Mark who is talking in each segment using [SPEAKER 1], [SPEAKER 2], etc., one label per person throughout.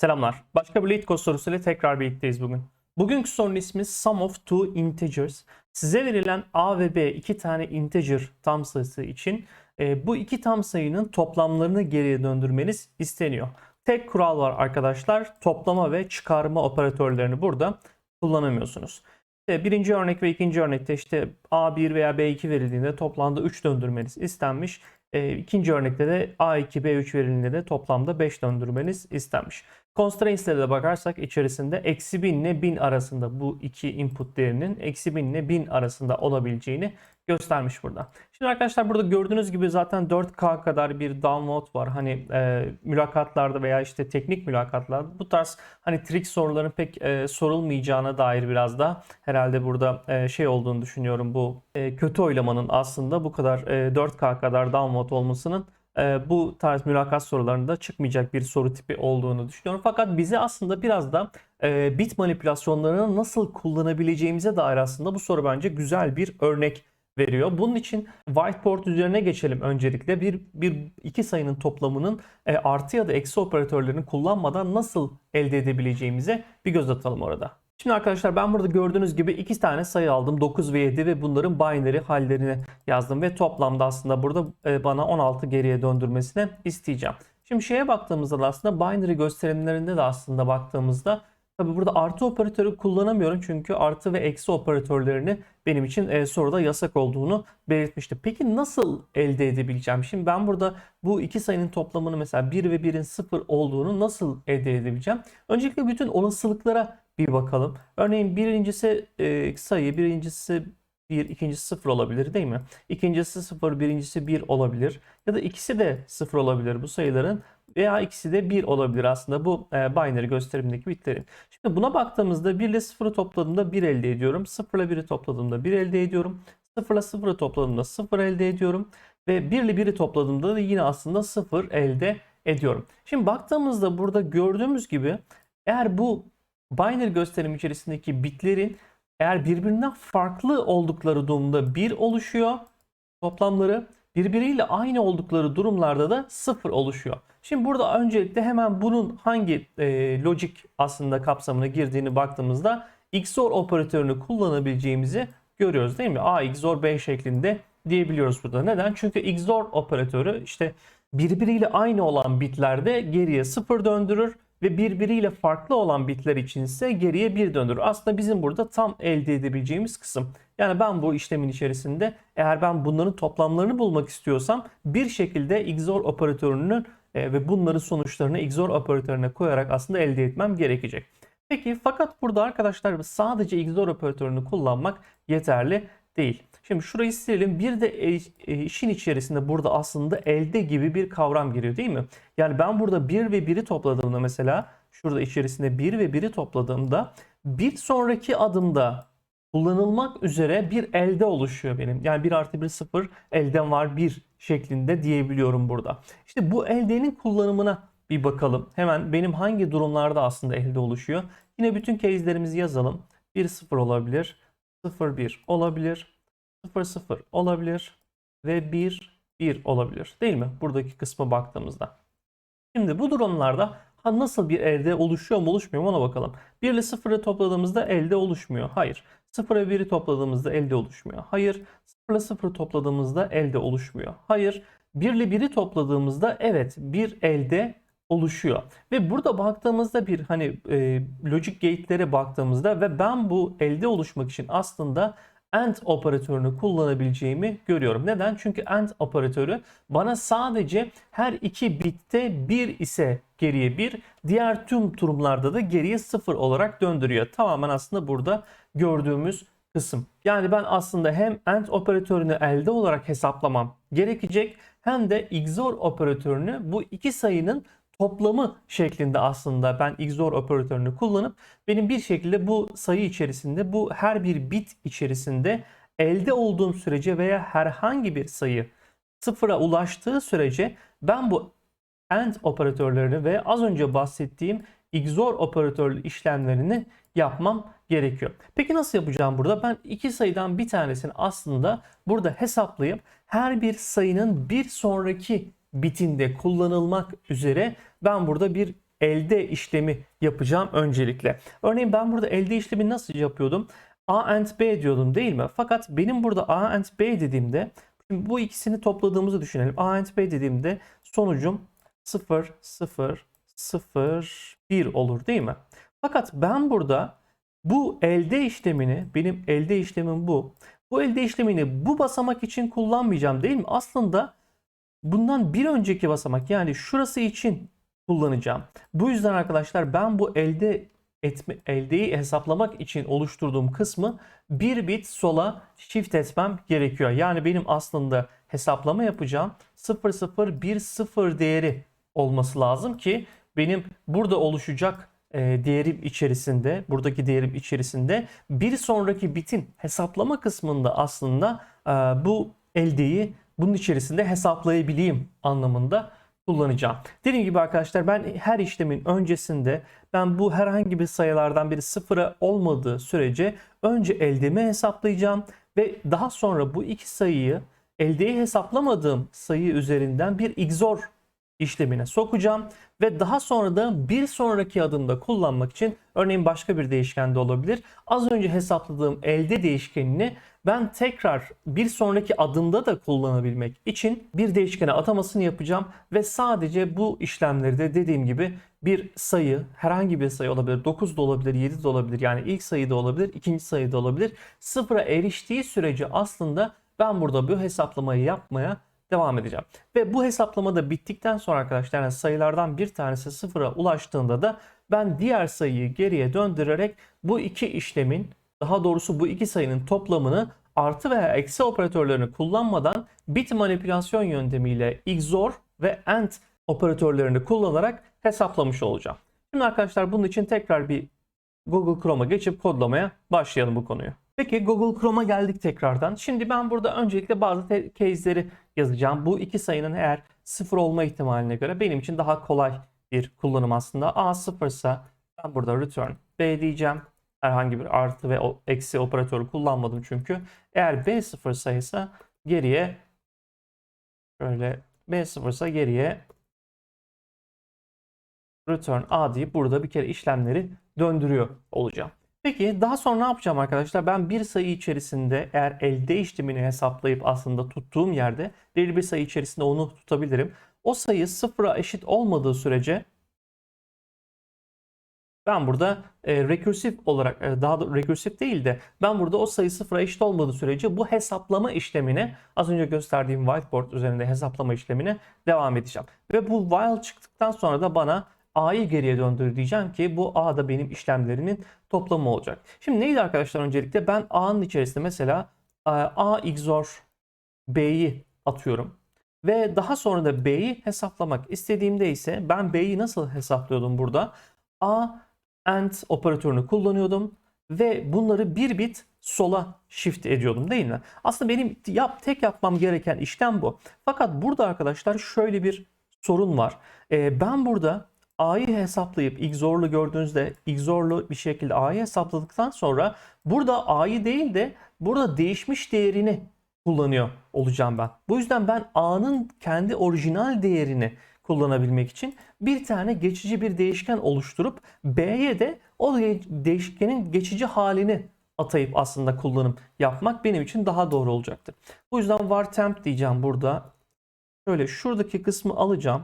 [SPEAKER 1] Selamlar. Başka bir LeetCode sorusuyla tekrar birlikteyiz bugün. Bugünkü sorunun ismi Sum of Two Integers. Size verilen A ve B iki tane integer tam sayısı için e, bu iki tam sayının toplamlarını geriye döndürmeniz isteniyor. Tek kural var arkadaşlar. Toplama ve çıkarma operatörlerini burada kullanamıyorsunuz. İşte birinci örnek ve ikinci örnekte işte A1 veya B2 verildiğinde toplamda 3 döndürmeniz istenmiş. E, ikinci örnekte de A2, B3 verildiğinde de toplamda 5 döndürmeniz istenmiş. Constraints'lere de bakarsak içerisinde eksi 1000 ile 1000 arasında bu iki input değerinin eksi 1000 ile 1000 arasında olabileceğini göstermiş burada. Şimdi arkadaşlar burada gördüğünüz gibi zaten 4K kadar bir download var. Hani e, mülakatlarda veya işte teknik mülakatlarda bu tarz hani trik soruların pek e, sorulmayacağına dair biraz da herhalde burada e, şey olduğunu düşünüyorum bu e, kötü oylamanın aslında bu kadar e, 4K kadar download olmasının bu tarz mülakat sorularında çıkmayacak bir soru tipi olduğunu düşünüyorum. Fakat bize aslında biraz da e, bit manipülasyonlarını nasıl kullanabileceğimize dair aslında bu soru bence güzel bir örnek veriyor. Bunun için whiteboard üzerine geçelim öncelikle. Bir, bir iki sayının toplamının e, artı ya da eksi operatörlerini kullanmadan nasıl elde edebileceğimize bir göz atalım orada. Şimdi arkadaşlar ben burada gördüğünüz gibi iki tane sayı aldım. 9 ve 7 ve bunların binary hallerini yazdım. Ve toplamda aslında burada e, bana 16 geriye döndürmesini isteyeceğim. Şimdi şeye baktığımızda da aslında binary gösterimlerinde de aslında baktığımızda Tabi burada artı operatörü kullanamıyorum çünkü artı ve eksi operatörlerini benim için e, soruda yasak olduğunu belirtmişti. Peki nasıl elde edebileceğim? Şimdi ben burada bu iki sayının toplamını mesela 1 ve 1'in 0 olduğunu nasıl elde edebileceğim? Öncelikle bütün olasılıklara bir bakalım. Örneğin birincisi e, sayı, birincisi 1, ikincisi 0 olabilir değil mi? İkincisi 0, birincisi 1 olabilir. Ya da ikisi de 0 olabilir bu sayıların veya ikisi de 1 olabilir aslında bu e, binary gösterimdeki bitlerin. Şimdi buna baktığımızda 1 ile 0'ı topladığımda 1 elde ediyorum. 0 ile 1'i topladığımda 1 elde ediyorum. 0 ile 0'ı topladığımda 0 elde ediyorum. Ve 1 ile 1'i topladığımda da yine aslında 0 elde ediyorum. Şimdi baktığımızda burada gördüğümüz gibi eğer bu binary gösterim içerisindeki bitlerin eğer birbirinden farklı oldukları durumda 1 oluşuyor toplamları. Birbiriyle aynı oldukları durumlarda da 0 oluşuyor. Şimdi burada öncelikle hemen bunun hangi e, logic aslında kapsamına girdiğini baktığımızda XOR operatörünü kullanabileceğimizi görüyoruz değil mi? A XOR B şeklinde diyebiliyoruz burada. Neden? Çünkü XOR operatörü işte birbiriyle aynı olan bitlerde geriye 0 döndürür ve birbiriyle farklı olan bitler için ise geriye 1 döndürür. Aslında bizim burada tam elde edebileceğimiz kısım. Yani ben bu işlemin içerisinde eğer ben bunların toplamlarını bulmak istiyorsam bir şekilde XOR operatörünün e, ve bunların sonuçlarını XOR operatörüne koyarak aslında elde etmem gerekecek. Peki fakat burada arkadaşlar sadece XOR operatörünü kullanmak yeterli değil. Şimdi şurayı silelim. Bir de e, e, işin içerisinde burada aslında elde gibi bir kavram giriyor değil mi? Yani ben burada 1 ve 1'i topladığımda mesela şurada içerisinde 1 ve 1'i topladığımda bir sonraki adımda kullanılmak üzere bir elde oluşuyor benim. Yani 1 artı 1 0 elden var 1 şeklinde diyebiliyorum burada. İşte bu eldenin kullanımına bir bakalım. Hemen benim hangi durumlarda aslında elde oluşuyor. Yine bütün case'lerimizi yazalım. 1 0 olabilir. 0 1 olabilir. 0 0 olabilir. Ve 1 1 olabilir. Değil mi? Buradaki kısma baktığımızda. Şimdi bu durumlarda ha nasıl bir elde oluşuyor mu oluşmuyor mu ona bakalım. 1 ile 0'ı topladığımızda elde oluşmuyor. Hayır. 0 ile 1'i topladığımızda elde oluşmuyor. Hayır. 0 ile 0'ı topladığımızda elde oluşmuyor. Hayır. 1 ile 1'i topladığımızda evet bir elde oluşuyor. Ve burada baktığımızda bir hani e, logic gate'lere baktığımızda ve ben bu elde oluşmak için aslında AND operatörünü kullanabileceğimi görüyorum. Neden? Çünkü AND operatörü bana sadece her iki bitte 1 ise geriye 1, diğer tüm durumlarda da geriye 0 olarak döndürüyor. Tamamen aslında burada gördüğümüz kısım. Yani ben aslında hem AND operatörünü elde olarak hesaplamam gerekecek hem de XOR operatörünü bu iki sayının toplamı şeklinde aslında ben XOR operatörünü kullanıp benim bir şekilde bu sayı içerisinde bu her bir bit içerisinde elde olduğum sürece veya herhangi bir sayı sıfıra ulaştığı sürece ben bu AND operatörlerini ve az önce bahsettiğim XOR operatörlü işlemlerini yapmam gerekiyor. Peki nasıl yapacağım burada? Ben iki sayıdan bir tanesini aslında burada hesaplayıp her bir sayının bir sonraki bitinde kullanılmak üzere ben burada bir elde işlemi yapacağım öncelikle. Örneğin ben burada elde işlemi nasıl yapıyordum? A and B diyordum değil mi? Fakat benim burada A and B dediğimde bu ikisini topladığımızı düşünelim. A and B dediğimde sonucum 0 0 0 1 olur değil mi? Fakat ben burada bu elde işlemini benim elde işlemim bu. Bu elde işlemini bu basamak için kullanmayacağım değil mi? Aslında bundan bir önceki basamak yani şurası için kullanacağım. Bu yüzden arkadaşlar ben bu elde etme, eldeyi hesaplamak için oluşturduğum kısmı bir bit sola shift etmem gerekiyor. Yani benim aslında hesaplama yapacağım 0010 değeri olması lazım ki benim burada oluşacak e, değerim içerisinde, buradaki değerim içerisinde bir sonraki bitin hesaplama kısmında aslında e, bu eldeyi bunun içerisinde hesaplayabileyim anlamında kullanacağım. Dediğim gibi arkadaşlar ben her işlemin öncesinde ben bu herhangi bir sayılardan biri sıfıra olmadığı sürece önce eldemi hesaplayacağım ve daha sonra bu iki sayıyı eldeyi hesaplamadığım sayı üzerinden bir XOR işlemine sokacağım ve daha sonra da bir sonraki adımda kullanmak için örneğin başka bir değişken de olabilir. Az önce hesapladığım elde değişkenini ben tekrar bir sonraki adımda da kullanabilmek için bir değişkene atamasını yapacağım ve sadece bu işlemleri de dediğim gibi bir sayı herhangi bir sayı olabilir 9 da olabilir 7 de olabilir yani ilk sayı da olabilir ikinci sayı da olabilir sıfıra eriştiği sürece aslında ben burada bu hesaplamayı yapmaya devam edeceğim. Ve bu hesaplama da bittikten sonra arkadaşlar yani sayılardan bir tanesi sıfıra ulaştığında da ben diğer sayıyı geriye döndürerek bu iki işlemin daha doğrusu bu iki sayının toplamını artı veya eksi operatörlerini kullanmadan bit manipülasyon yöntemiyle XOR ve AND operatörlerini kullanarak hesaplamış olacağım. Şimdi arkadaşlar bunun için tekrar bir Google Chrome'a geçip kodlamaya başlayalım bu konuyu. Peki Google Chrome'a geldik tekrardan. Şimdi ben burada öncelikle bazı case'leri yazacağım. Bu iki sayının eğer sıfır olma ihtimaline göre benim için daha kolay bir kullanım aslında. A sıfırsa ben burada return B diyeceğim. Herhangi bir artı ve eksi operatörü kullanmadım çünkü. Eğer B sıfır sayısa geriye şöyle B sıfırsa geriye return A deyip burada bir kere işlemleri döndürüyor olacağım. Peki daha sonra ne yapacağım arkadaşlar? Ben bir sayı içerisinde eğer elde işlemini hesaplayıp aslında tuttuğum yerde belirli bir sayı içerisinde onu tutabilirim. O sayı sıfıra eşit olmadığı sürece ben burada e, rekursif olarak e, daha da rekursif değil de ben burada o sayı sıfıra eşit olmadığı sürece bu hesaplama işlemine az önce gösterdiğim whiteboard üzerinde hesaplama işlemine devam edeceğim. Ve bu while çıktıktan sonra da bana A'yı geriye döndür diyeceğim ki bu A da benim işlemlerimin toplamı olacak. Şimdi neydi arkadaşlar öncelikle ben A'nın içerisinde mesela A XOR B'yi atıyorum. Ve daha sonra da B'yi hesaplamak istediğimde ise ben B'yi nasıl hesaplıyordum burada? A AND operatörünü kullanıyordum ve bunları bir bit sola shift ediyordum değil mi? Aslında benim yap tek yapmam gereken işlem bu. Fakat burada arkadaşlar şöyle bir sorun var. Ee, ben burada A'yı hesaplayıp XOR'lu gördüğünüzde XOR'lu bir şekilde A'yı hesapladıktan sonra burada A'yı değil de burada değişmiş değerini kullanıyor olacağım ben. Bu yüzden ben A'nın kendi orijinal değerini kullanabilmek için bir tane geçici bir değişken oluşturup B'ye de o değişkenin geçici halini atayıp aslında kullanım yapmak benim için daha doğru olacaktır. Bu yüzden var temp diyeceğim burada. Şöyle şuradaki kısmı alacağım.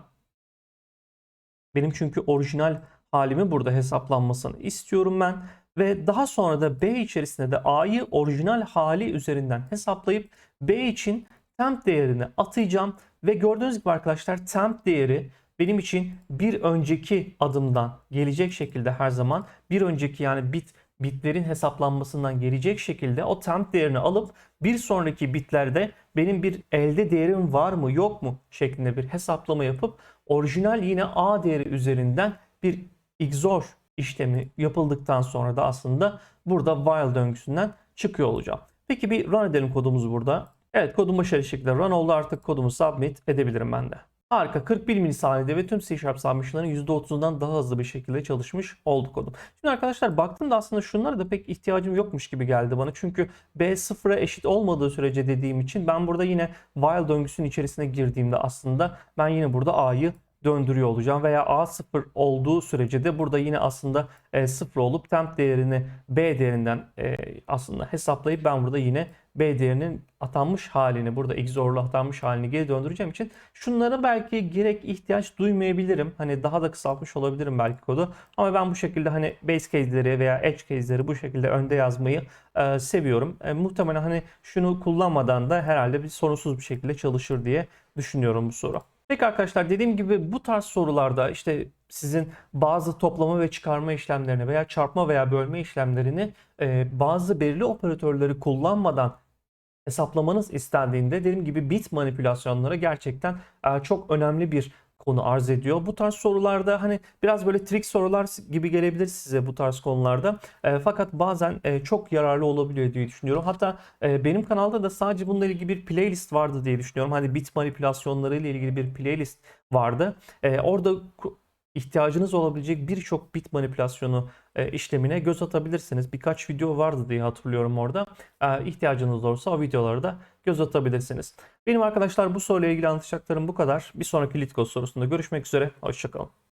[SPEAKER 1] Benim çünkü orijinal halimi burada hesaplanmasını istiyorum ben. Ve daha sonra da B içerisinde de A'yı orijinal hali üzerinden hesaplayıp B için temp değerini atayacağım. Ve gördüğünüz gibi arkadaşlar temp değeri benim için bir önceki adımdan gelecek şekilde her zaman bir önceki yani bit bitlerin hesaplanmasından gelecek şekilde o temp değerini alıp bir sonraki bitlerde benim bir elde değerim var mı yok mu şeklinde bir hesaplama yapıp orijinal yine A değeri üzerinden bir XOR işlemi yapıldıktan sonra da aslında burada while döngüsünden çıkıyor olacağım. Peki bir run edelim kodumuzu burada. Evet kodum başarılı şekilde run oldu artık kodumu submit edebilirim ben de. Harika 41 milisaniyede ve tüm C Sharp submission'ların %30'undan daha hızlı bir şekilde çalışmış oldu kodum. Şimdi arkadaşlar baktığımda aslında şunlara da pek ihtiyacım yokmuş gibi geldi bana. Çünkü B sıfıra eşit olmadığı sürece dediğim için ben burada yine while döngüsünün içerisine girdiğimde aslında ben yine burada A'yı döndürüyor olacağım veya A0 olduğu sürece de burada yine aslında e, 0 olup temp değerini B değerinden e, aslında hesaplayıp ben burada yine B değerinin atanmış halini burada XOR'lu atanmış halini geri döndüreceğim için şunlara belki gerek ihtiyaç duymayabilirim. Hani daha da kısaltmış olabilirim belki kodu. Ama ben bu şekilde hani base case'leri veya edge case'leri bu şekilde önde yazmayı e, seviyorum. E, muhtemelen hani şunu kullanmadan da herhalde bir sorunsuz bir şekilde çalışır diye düşünüyorum bu soru. Peki arkadaşlar dediğim gibi bu tarz sorularda işte sizin bazı toplama ve çıkarma işlemlerini veya çarpma veya bölme işlemlerini e, bazı belirli operatörleri kullanmadan hesaplamanız istendiğinde dediğim gibi bit manipülasyonları gerçekten e, çok önemli bir konu arz ediyor. Bu tarz sorularda hani biraz böyle trik sorular gibi gelebilir size bu tarz konularda. E, fakat bazen e, çok yararlı olabiliyor diye düşünüyorum. Hatta e, benim kanalda da sadece bununla ilgili bir playlist vardı diye düşünüyorum. Hani bit manipülasyonları ile ilgili bir playlist vardı. E, orada ihtiyacınız olabilecek birçok bit manipülasyonu işlemine göz atabilirsiniz. Birkaç video vardı diye hatırlıyorum orada. E, ihtiyacınız olursa o videoları da göz atabilirsiniz. Benim arkadaşlar bu soruyla ilgili anlatacaklarım bu kadar. Bir sonraki Litgos sorusunda görüşmek üzere. Hoşçakalın.